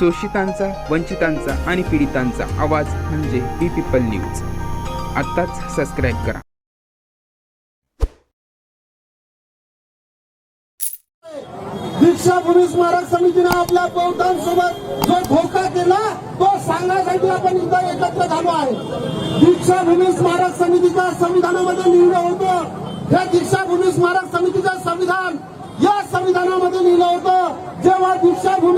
शोषितांचा वंचितांचा आणि पीडितांचा आवाज म्हणजे बी पीपल न्यूज. आत्ताच सबस्क्राईब करा. दीक्षाभूमी स्मारक समितीने आपल्या बौद्धांसोबत जो धोका केला तो सांगण्यासाठी आपण इथं एकत्र झालो आहे. दीक्षाभूमी स्मारक समितीच्या संविधानामध्ये लिहिलं होतं. या दीक्षाभूमी स्मारक समितीचं संविधान या संविधानामध्ये लिहिलं होतं.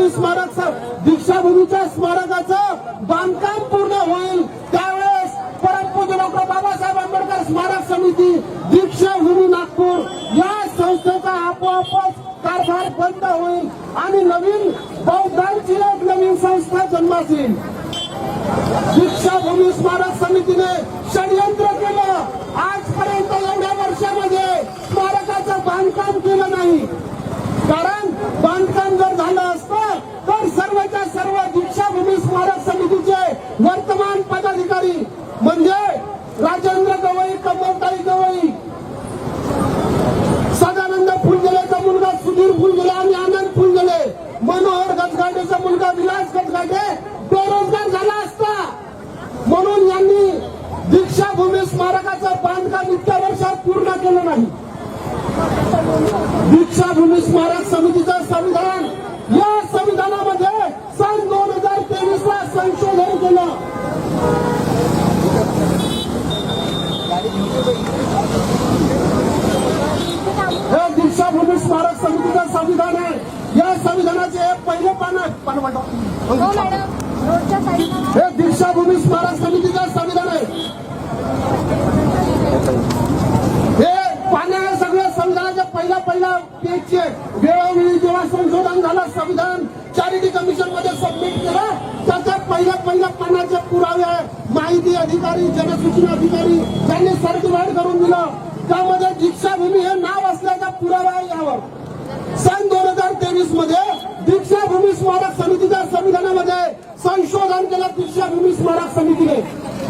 जेव्हा स्मारक दीक्षाभूमीच्या स्मारकाचं बांधकाम पूर्ण होईल. त्यावेळेस परमपूज्य डॉक्टर बाबासाहेब आंबेडकर स्मारक समिती दीक्षाभूमी नागपूर या संस्थेचा आपोआपच कारभार बंद होईल आणि नवीन बौद्धांची एक नवीन संस्था जन्मास येईल दीक्षाभूमी स्मारक समितीने षडयंत्र केलं. आजपर्यंत बांधकाम इतक्या वर्षात पूर्ण केलं नाही. दीक्षाभूमी स्मारक समितीचं संविधान या संविधानामध्ये सन दोन हजार तेवीस ला संशोधन केलं. हे दीक्षाभूमी स्मारक समितीचं संविधान आहे. या संविधानाचे पहिले पान आहे. पान वाटव. हो मॅडम रोडच्या साईडला हे दीक्षाभूमी स्मारक समितीचं संविधान आहे हे पानं आहे सगळ्या संविधानाच्या केला पहिल्या वेळोवेळी जेव्हा संशोधन झालं संविधान चॅरिटी कमिशनमध्ये सबमिट केलं त्याच्या पहिल्या पहिल्या पानाचे पुरावे माहिती अधिकारी जनसूचना अधिकारी त्यांनी सर्टिफाईड करून दिलं. त्यामध्ये दीक्षाभूमी हे नाव असल्याचा पुरावा आहे यावर. सन दोन हजार तेवीसमध्ये दीक्षाभूमी स्मारक समितीच्या संविधानामध्ये संशोधन केलं दीक्षाभूमी स्मारक समितीने.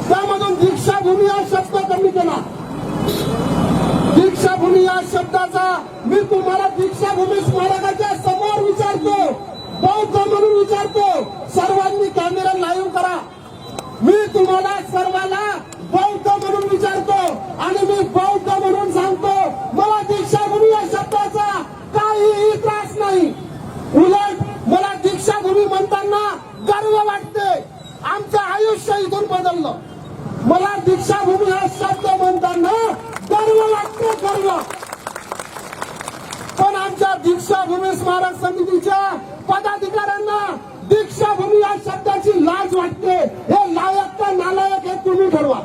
त्यामधून दीक्षाभूमी हा शब्द कमी केला दीक्षाभूमी या शब्दाचा मी तुम्हाला दीक्षाभूमी स्मारकाच्या समोर विचारतो बौद्ध म्हणून विचारतो. सर्वांनी कॅमेरा लाईव्ह करा. मी तुम्हाला सर्वांना बौद्ध म्हणून विचारतो आणि मी बौद्ध म्हणून सांगतो मला दीक्षाभूमी या शब्दाचा काहीही त्रास नाही उलट मला दीक्षाभूमी म्हणताना गर्व वाटते आमचं आयुष्य इथून बदललं मला दीक्षाभूमी हा शब्द म्हणताना गर्व वाटतो पण आमच्या दीक्षाभूमी स्मारक समितीच्या पदाधिकाऱ्यांना दीक्षाभूमी या शब्दाची लाज वाटते. हे लायक का नालायक हे तुम्ही ठरवा.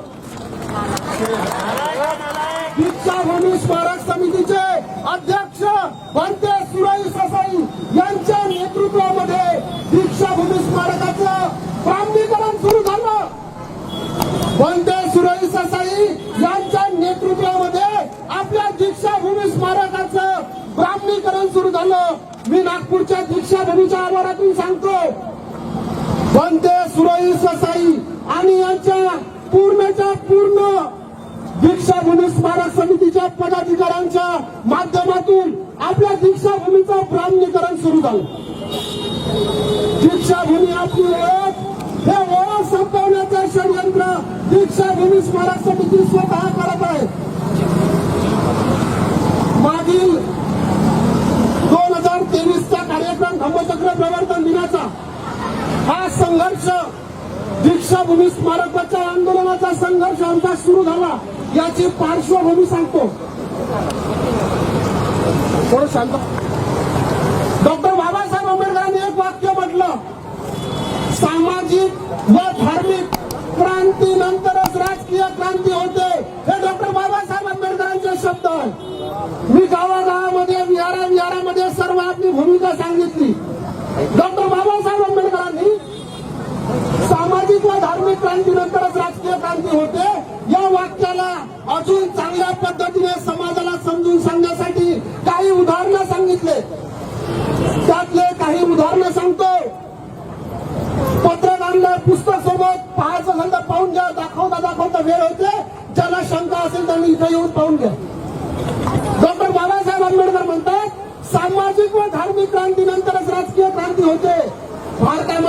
दीक्षाभूमी स्मारक समितीचे अध्यक्ष बनते सुरई ससाई यांच्या नेतृत्वामध्ये दीक्षाभूमी स्मारकाचं प्रांधीकरण सुरू झालं. बनते झालं मी नागपूरच्या दीक्षाभूमीच्या आवारातून सांगतो बनते सुरई ससाई आणि यांच्या पूर्णच्या पूर्ण दीक्षाभूमी स्मारक समितीच्या पदाधिकाऱ्यांच्या माध्यमातून आपल्या दीक्षाभूमीचं ब्राह्मीकरण सुरू झालं. दीक्षाभूमी आपली ओळख हे ओळख संपवण्याचं षडयंत्र दीक्षाभूमी स्मारक समिती स्वतः करत आहे. मागील दोन हजार तेवीसचा कार्यक्रम धम्मचक्र प्रवर्तन दिनाचा हा संघर्ष दीक्षाभूमी स्मारक बचाव आंदोलनाचा संघर्ष आमचा सुरू झाला याची पार्श्वभूमी सांगतो. थोडं शांत. डॉक्टर बाबासाहेब आंबेडकरांनी एक वाक्य म्हटलं सामाजिक व धार्मिक क्रांतीनंतरच राजकीय क्रांती होते. हे डॉक्टर बाबासाहेब आंबेडकरांचे शब्द आहे मी गावागावामध्ये विहारा विहारामध्ये सर्व आपली भूमिका सांगितली डॉक्टर बाबासाहेब आंबेडकरांनी सामाजिक क्रांतीनंतरच राजकीय क्रांती होते. या वाक्याला अजून चांगल्या पद्धतीने समाजाला समजून सांगण्यासाठी काही उदाहरणं सांगितले. त्यातले काही उदाहरणं सांगतो. पत्रक आणलं पुस्तक सोबत पाहायचं झालं पाहून घ्या. दाखवता दाखवता वेळ होते. ज्याला शंका असेल त्यांनी इथे येऊन पाहून घ्या. डॉक्टर बाबासाहेब आंबेडकर म्हणतात सामाजिक व धार्मिक क्रांतीनंतरच राजकीय क्रांती होते. भारतामध्ये